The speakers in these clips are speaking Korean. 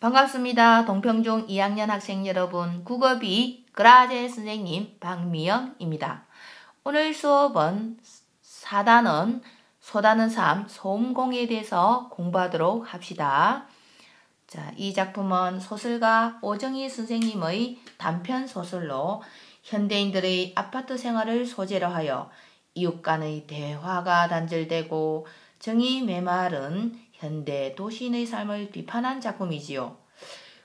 반갑습니다. 동평중 2학년 학생 여러분, 국어비 그라제 선생님 박미영입니다. 오늘 수업은 4단원 소단은 3 소음공에 대해서 공부하도록 합시다. 자, 이 작품은 소설가 오정희 선생님의 단편 소설로 현대인들의 아파트 생활을 소재로 하여 이웃 간의 대화가 단절되고 정이 메마른 현대 도시인의 삶을 비판한 작품이지요.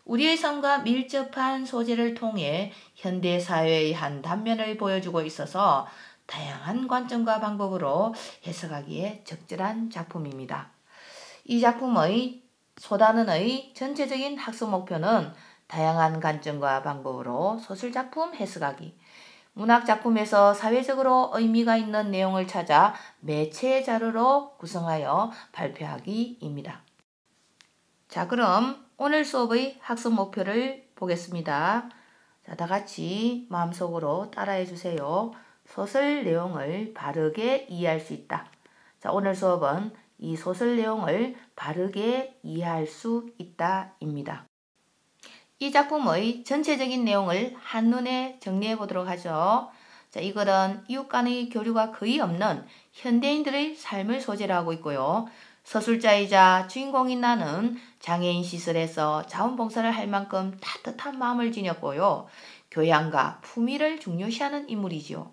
우리의 삶과 밀접한 소재를 통해 현대 사회의 한 단면을 보여주고 있어서 다양한 관점과 방법으로 해석하기에 적절한 작품입니다. 이 작품의 소단원의 전체적인 학습 목표는 다양한 관점과 방법으로 소설작품 해석하기, 문학 작품에서 사회적으로 의미가 있는 내용을 찾아 매체 자료로 구성하여 발표하기입니다. 자, 그럼 오늘 수업의 학습 목표를 보겠습니다. 자, 다 같이 마음속으로 따라해 주세요. 소설 내용을 바르게 이해할 수 있다. 자, 오늘 수업은 이 소설 내용을 바르게 이해할 수 있다입니다. 이 작품의 전체적인 내용을 한눈에 정리해 보도록 하죠. 자, 이것은 이웃 간의 교류가 거의 없는 현대인들의 삶을 소재로 하고 있고요. 서술자이자 주인공인 나는 장애인 시설에서 자원봉사를 할 만큼 따뜻한 마음을 지녔고요. 교양과 품위를 중요시하는 인물이지요.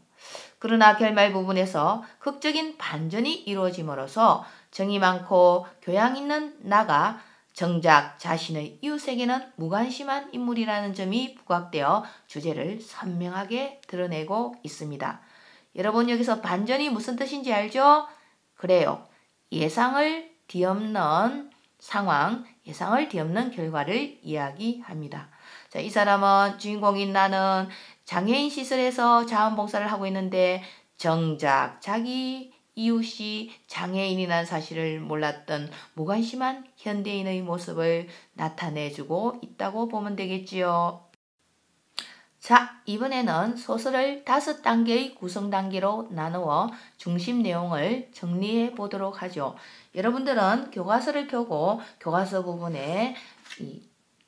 그러나 결말 부분에서 극적인 반전이 이루어짐으로써 정이 많고 교양 있는 나가 정작 자신의 이웃에게는 무관심한 인물이라는 점이 부각되어 주제를 선명하게 드러내고 있습니다. 여러분 여기서 반전이 무슨 뜻인지 알죠? 그래요. 예상을 뒤엎는 상황, 예상을 뒤엎는 결과를 이야기합니다. 자, 이 사람은 주인공인 나는 장애인 시설에서 자원봉사를 하고 있는데 정작 자기 이웃이 장애인이라는 사실을 몰랐던 무관심한 현대인의 모습을 나타내주고 있다고 보면 되겠지요. 자, 이번에는 소설을 다섯 단계의 구성 단계로 나누어 중심 내용을 정리해 보도록 하죠. 여러분들은 교과서를 펴고 교과서 부분에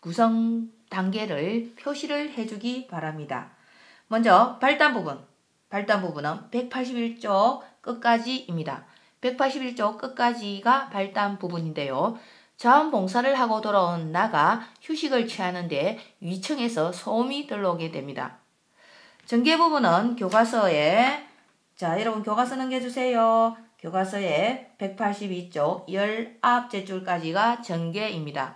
구성 단계를 표시를 해주기 바랍니다. 먼저 발단 부분. 발단 부분은 181쪽 끝까지입니다. 181쪽 끝까지가 발단 부분인데요. 자원봉사를 하고 돌아온 나가 휴식을 취하는데 위층에서 소음이 들러오게 됩니다. 전개 부분은 교과서에 자 여러분 교과서 넘겨주세요. 교과서에 182쪽 19째 줄까지가 전개입니다.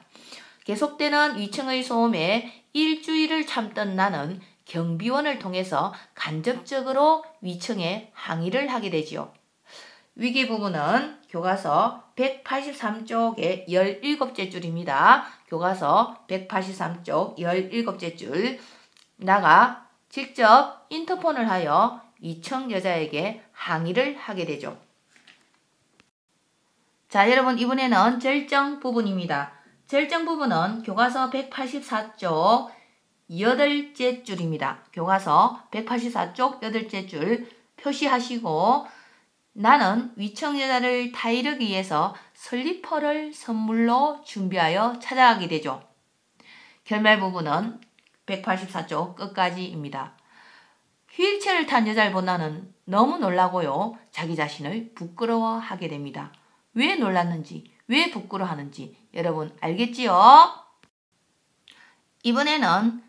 계속되는 위층의 소음에 일주일을 참던 나는 경비원을 통해서 간접적으로 위층에 항의를 하게 되지요. 위기 부분은 교과서 183쪽의 17째 줄입니다. 교과서 183쪽 17째 줄 나가 직접 인터폰을 하여 위층 여자에게 항의를 하게 되죠. 자 여러분 이번에는 절정 부분입니다. 절정 부분은 교과서 184쪽 여덟째 줄입니다. 교과서 184쪽 여덟째 줄 표시하시고 나는 위청 여자를 타이르기 위해서 슬리퍼를 선물로 준비하여 찾아가게 되죠. 결말 부분은 184쪽 끝까지입니다. 휠체어를 탄 여자를 본 나는 너무 놀라고요. 자기 자신을 부끄러워하게 됩니다. 왜 놀랐는지, 왜 부끄러워하는지 여러분 알겠지요? 이번에는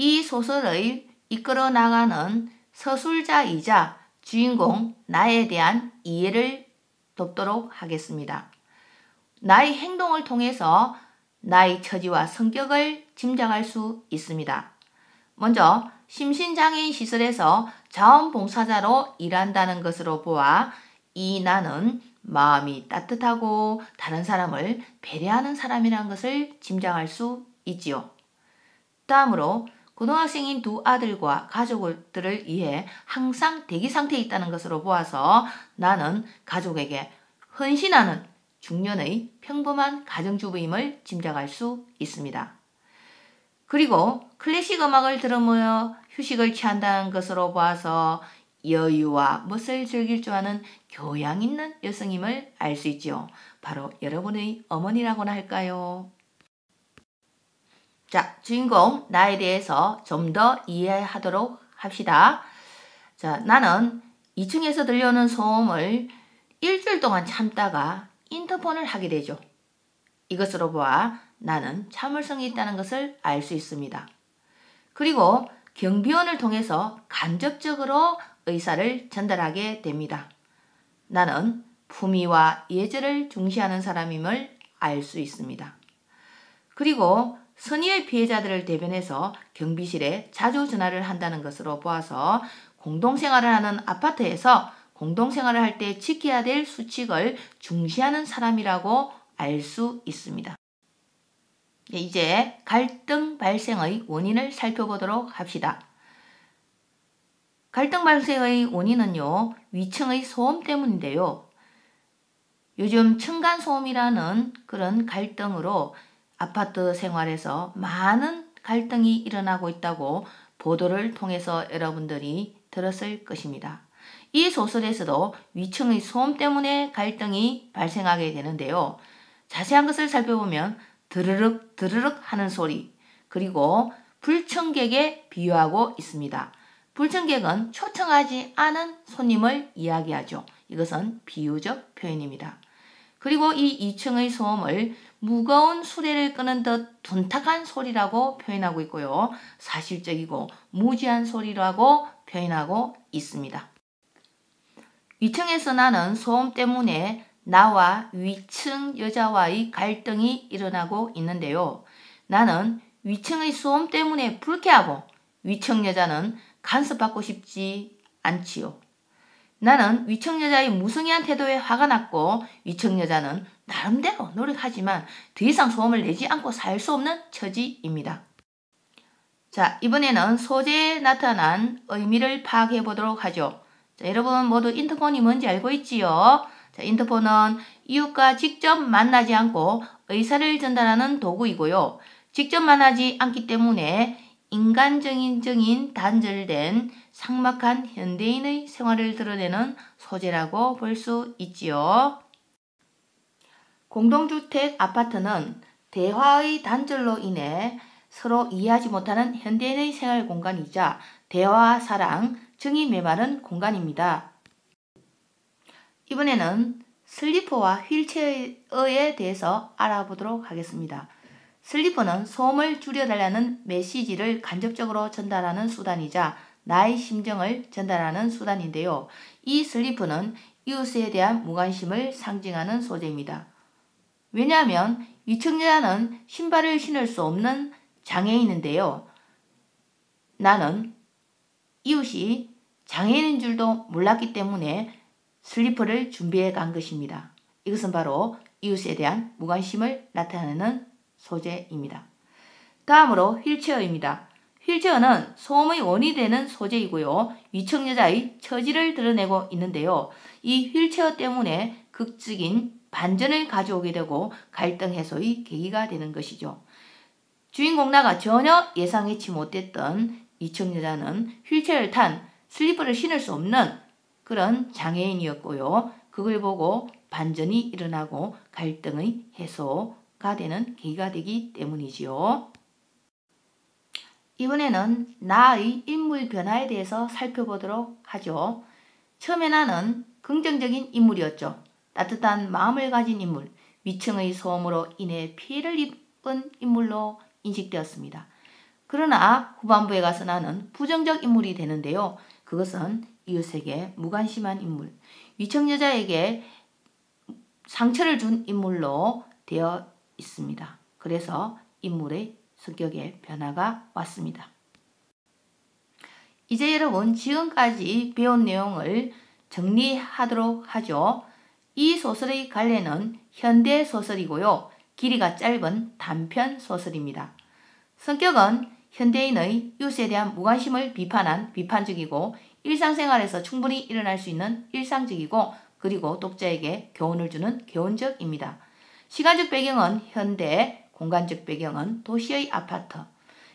이 소설의 이끌어 나가는 서술자이자 주인공 나에 대한 이해를 돕도록 하겠습니다. 나의 행동을 통해서 나의 처지와 성격을 짐작할 수 있습니다. 먼저 심신장애인 시설에서 자원봉사자로 일한다는 것으로 보아 이 나는 마음이 따뜻하고 다른 사람을 배려하는 사람이라는 것을 짐작할 수 있지요. 다음으로 고등학생인 두 아들과 가족들을 위해 항상 대기 상태에 있다는 것으로 보아서 나는 가족에게 헌신하는 중년의 평범한 가정주부임을 짐작할 수 있습니다. 그리고 클래식 음악을 들으며 휴식을 취한다는 것으로 보아서 여유와 멋을 즐길 줄 아는 교양 있는 여성임을 알 수 있지요. 바로 여러분의 어머니라고나 할까요? 자, 주인공 나에 대해서 좀 더 이해하도록 합시다. 자, 나는 2층에서 들려오는 소음을 일주일 동안 참다가 인터폰을 하게 되죠. 이것으로 보아 나는 참을성이 있다는 것을 알 수 있습니다. 그리고 경비원을 통해서 간접적으로 의사를 전달하게 됩니다. 나는 품위와 예절을 중시하는 사람임을 알 수 있습니다. 그리고 선의의 피해자들을 대변해서 경비실에 자주 전화를 한다는 것으로 보아서 공동생활을 하는 아파트에서 공동생활을 할 때 지켜야 될 수칙을 중시하는 사람이라고 알 수 있습니다. 네, 이제 갈등 발생의 원인을 살펴보도록 합시다. 갈등 발생의 원인은요, 위층의 소음 때문인데요. 요즘 층간소음이라는 그런 갈등으로 아파트 생활에서 많은 갈등이 일어나고 있다고 보도를 통해서 여러분들이 들었을 것입니다. 이 소설에서도 위층의 소음 때문에 갈등이 발생하게 되는데요. 자세한 것을 살펴보면 드르륵 드르륵 하는 소리 그리고 불청객에 비유하고 있습니다. 불청객은 초청하지 않은 손님을 이야기하죠. 이것은 비유적 표현입니다. 그리고 이 2층의 소음을 무거운 수레를 끄는 듯 둔탁한 소리라고 표현하고 있고요. 사실적이고 무지한 소리라고 표현하고 있습니다. 위층에서 나는 소음 때문에 나와 위층 여자와의 갈등이 일어나고 있는데요. 나는 위층의 소음 때문에 불쾌하고 위층 여자는 간섭받고 싶지 않지요. 나는 위층 여자의 무성의한 태도에 화가 났고 위층 여자는 나름대로 노력하지만 더 이상 소음을 내지 않고 살 수 없는 처지입니다. 자, 이번에는 소재에 나타난 의미를 파악해 보도록 하죠. 자, 여러분 모두 인터폰이 뭔지 알고 있지요? 자, 인터폰은 이웃과 직접 만나지 않고 의사를 전달하는 도구이고요. 직접 만나지 않기 때문에 인간적인 단절된 상막한 현대인의 생활을 드러내는 소재라고 볼 수 있지요. 공동주택 아파트는 대화의 단절로 인해 서로 이해하지 못하는 현대인의 생활 공간이자 대화, 사랑, 정이 메마른 공간입니다. 이번에는 슬리퍼와 휠체어에 대해서 알아보도록 하겠습니다. 슬리퍼는 소음을 줄여달라는 메시지를 간접적으로 전달하는 수단이자 나의 심정을 전달하는 수단인데요. 이 슬리퍼는 이웃에 대한 무관심을 상징하는 소재입니다. 왜냐하면 위청자는 신발을 신을 수 없는 장애인인데요. 나는 이웃이 장애인인 줄도 몰랐기 때문에 슬리퍼를 준비해 간 것입니다. 이것은 바로 이웃에 대한 무관심을 나타내는 소재입니다. 다음으로 휠체어입니다. 휠체어는 소음의 원이 되는 소재이고요. 위청여자의 처지를 드러내고 있는데요. 이 휠체어 때문에 극적인 반전을 가져오게 되고 갈등 해소의 계기가 되는 것이죠. 주인공 나가 전혀 예상치 못했던 위청여자는 휠체어를 탄 슬리퍼를 신을 수 없는 그런 장애인이었고요. 그걸 보고 반전이 일어나고 갈등의 해소가 되는 계기가 되기 때문이지요. 이번에는 나의 인물 변화에 대해서 살펴보도록 하죠. 처음에 나는 긍정적인 인물이었죠. 따뜻한 마음을 가진 인물, 위층의 소음으로 인해 피해를 입은 인물로 인식되었습니다. 그러나 후반부에 가서 나는 부정적 인물이 되는데요. 그것은 이웃에게 무관심한 인물, 위청 여자에게 상처를 준 인물로 되어 있습니다. 그래서 인물의 성격에 변화가 왔습니다. 이제 여러분 지금까지 배운 내용을 정리하도록 하죠. 이 소설의 갈래는 현대 소설이고요. 길이가 짧은 단편 소설입니다. 성격은 현대인의 이웃에 대한 무관심을 비판한 비판적이고 일상생활에서 충분히 일어날 수 있는 일상적이고 그리고 독자에게 교훈을 주는 교훈적입니다. 시간적 배경은 현대, 공간적 배경은 도시의 아파트.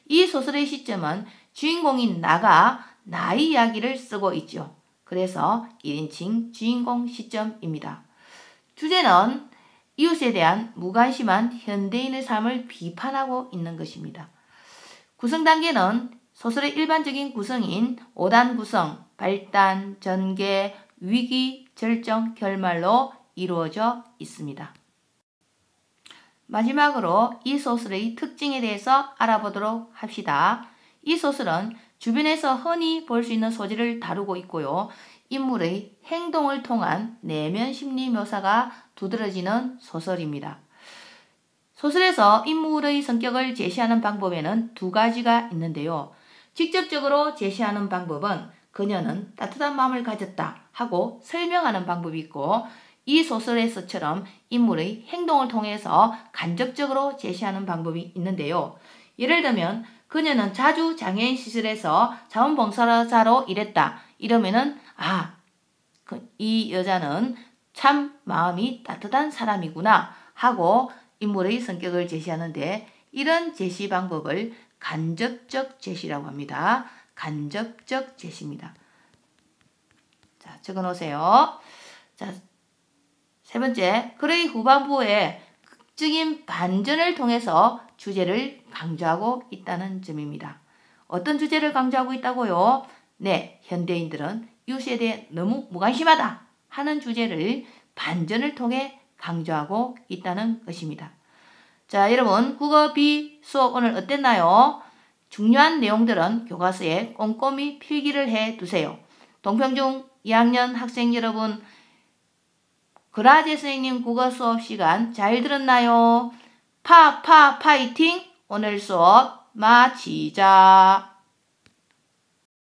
이 소설의 시점은 주인공인 나가 나의 이야기를 쓰고 있죠. 그래서 1인칭 주인공 시점입니다. 주제는 이웃에 대한 무관심한 현대인의 삶을 비판하고 있는 것입니다. 구성 단계는 소설의 일반적인 구성인 5단 구성, 발단, 전개, 위기, 절정, 결말로 이루어져 있습니다. 마지막으로 이 소설의 특징에 대해서 알아보도록 합시다. 이 소설은 주변에서 흔히 볼 수 있는 소재를 다루고 있고요. 인물의 행동을 통한 내면 심리 묘사가 두드러지는 소설입니다. 소설에서 인물의 성격을 제시하는 방법에는 두 가지가 있는데요. 직접적으로 제시하는 방법은 그녀는 따뜻한 마음을 가졌다 하고 설명하는 방법이 있고 이 소설에서처럼 인물의 행동을 통해서 간접적으로 제시하는 방법이 있는데요. 예를 들면 그녀는 자주 장애인 시설에서 자원봉사자로 일했다. 이러면은 아, 그이 여자는 참 마음이 따뜻한 사람이구나 하고 인물의 성격을 제시하는데 이런 제시 방법을 간접적 제시라고 합니다. 간접적 제시입니다. 자, 적어 놓으세요. 자, 세 번째, 그의 후반부에 극 적인 반전을 통해서 주제를 강조하고 있다는 점입니다. 어떤 주제를 강조하고 있다고요? 네, 현대인들은 이웃에 대해 너무 무관심하다 하는 주제를 반전을 통해 강조하고 있다는 것입니다. 자, 여러분, 국어 B 수업 오늘 어땠나요? 중요한 내용들은 교과서에 꼼꼼히 필기를 해 두세요. 동평중 2학년 학생 여러분, 그라제 선생님 국어 수업 시간 잘 들었나요? 파, 파, 파이팅! 오늘 수업 마치자.